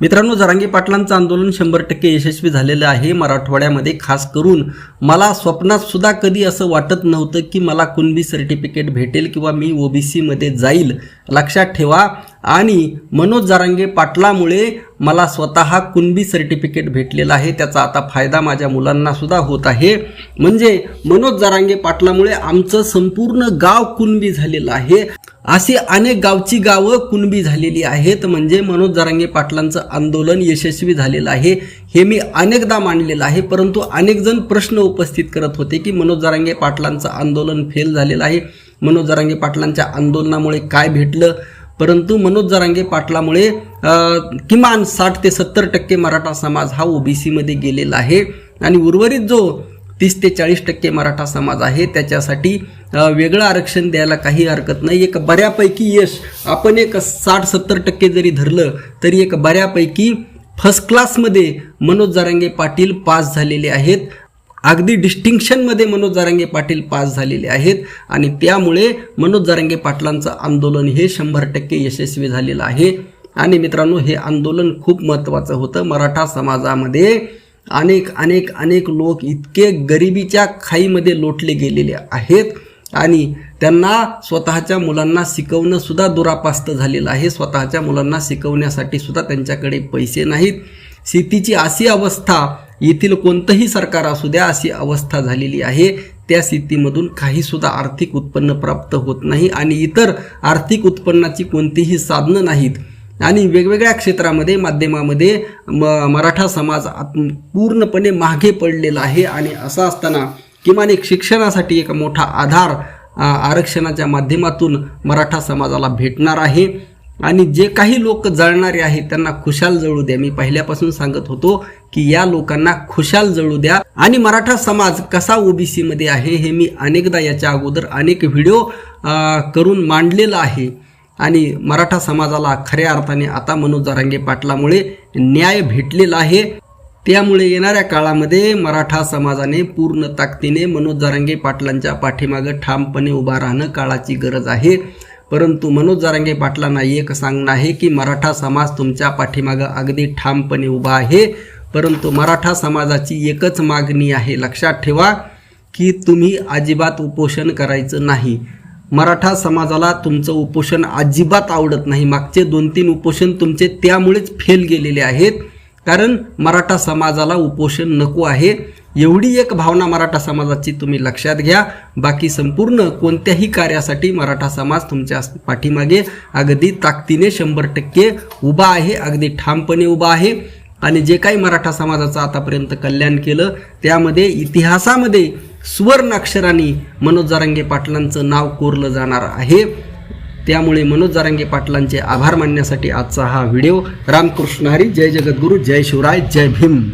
मित्रांनो जरांगी पाटलांचं आंदोलन शंभर टक्के यशस्वी झालेलं आहे. मराठवाड्यामध्ये खास करून मला स्वप्नात सुद्धा कधी असं वाटत नव्हतं की मला कुणबी सर्टिफिकेट भेटेल किंवा मी ओबीसीमध्ये जाईल. लक्षात ठेवा. आणि मनोज जरांगे पाटलामुळे मला स्वतः कुणबी सर्टिफिकेट भेटलेलं आहे. त्याचा आता फायदा माझ्या मुलांनासुद्धा होत आहे. म्हणजे मनोज जरांगे पाटलामुळे आमचं संपूर्ण गाव कुणबी झालेलं आहे. अशी अनेक गावची गावं कुणबी झालेली आहेत. म्हणजे मनोज जरांगे पाटलांचं आंदोलन यशस्वी झालेलं आहे. हे मी अनेकदा मांडलेलं आहे. परंतु अनेक जण प्रश्न उपस्थित करत होते की मनोज जरांगे पाटलांचं आंदोलन फेल झालेलं आहे. मनोज जरांगे पाटलांच्या आंदोलनामुळे काय भेटलं? परंतु मनोज जरांगे पाटलामुळे किमान साठ ते सत्तर टक्के मराठा समाज हा ओबीसीमध्ये गेलेला आहे. आणि उर्वरित जो तीस ते चाळीस टक्के मराठा समाज आहे त्याच्यासाठी वेगळं आरक्षण द्यायला काही हरकत नाही. एक बऱ्यापैकी यश आपण एक साठ सत्तर टक्के जरी धरलं तरी एक बऱ्यापैकी फर्स्ट क्लासमध्ये मनोज जारांगे पाटील पास झालेले आहेत. अगदी डिस्टिंक्शनमध्ये मनोज जारांगे पाटील पास झालेले आहेत. आणि त्यामुळे मनोज जारांगे पाटलांचं आंदोलन हे शंभर टक्के यशस्वी झालेलं आहे. आणि मित्रांनो हे आंदोलन खूप महत्त्वाचं होतं. मराठा समाजामध्ये अनेक अनेक अनेक लोक इतके गरिबीच्या खाईमध्ये लोटले गेलेले आहेत आणि त्यांना स्वतःच्या मुलांना शिकवणं सुद्धा दुरापास्त झालेलं आहे. स्वतःच्या मुलांना शिकवण्यासाठी सुद्धा त्यांच्याकडे पैसे नाहीत. शेतीची अशी अवस्था येथील कोणतंही सरकार असू द्या अशी अवस्था झालेली आहे. त्या शेतीमधून काहीसुद्धा आर्थिक उत्पन्न प्राप्त होत नाही आणि इतर आर्थिक उत्पन्नाची कोणतीही साधनं नाहीत. आणि वेगवेगळ्या क्षेत्रामध्ये माध्यमामध्ये म मराठा समाज पूर्णपणे मागे पडलेला आहे. आणि असं असताना किमान एक शिक्षणासाठी एक मोठा आधार आरक्षणाच्या माध्यमातून मराठा समाजाला भेटणार आहे. आणि जे काही लोक जळणारे आहेत त्यांना खुशाल जळू द्या. मी पहिल्यापासून सांगत होतो की या लोकांना खुशाल जळू द्या. आणि मराठा समाज कसा ओबीसी मध्ये आहे हे मी अनेकदा याच्या अगोदर अनेक व्हिडिओ करून मांडलेला आहे. आणि मराठा समाजाला खऱ्या अर्थाने आता मनोज जरांगे पाटलामुळे न्याय भेटलेला आहे. त्यामुळे येणाऱ्या काळामध्ये मराठा समाजाने पूर्ण ताकदीने मनोज जारांगे पाटलांच्या पाठीमागं ठामपणे उभा राहणं काळाची गरज आहे. परंतु मनोज जरांगे पाटलांना एक सांगणं आहे की मराठा समाज तुमच्या पाठीमागं अगदी ठामपणे उभा आहे. परंतु मराठा समाजाची एकच मागणी आहे लक्षात ठेवा की तुम्ही अजिबात उपोषण करायचं नाही. मराठा समाजाला तुमचं उपोषण अजिबात आवडत नाही. मागचे दोन तीन उपोषण तुमचे त्यामुळेच फेल गेलेले आहेत. कारण मराठा समाजाला उपोषण नको आहे. एवढी एक भावना मराठा समाजाची तुम्ही लक्षात घ्या. बाकी संपूर्ण कोणत्याही कार्यासाठी मराठा समाज तुमच्या पाठीमागे अगदी ताकदीने शंभर टक्के उभा आहे. अगदी ठामपणे उभा आहे. आणि जे काही मराठा समाजाचं आतापर्यंत कल्याण केलं त्यामध्ये इतिहासामध्ये सुवर्ण अक्षराने मनोज जारंगे पाटलांचं नाव कोरलं जाणार आहे. त्यामुळे मनोज जारंगे पाटलांचे आभार मानण्यासाठी आजचा हा व्हिडिओ. रामकृष्ण हरी जय जगद्गुरू जय शिवराय जय भीम.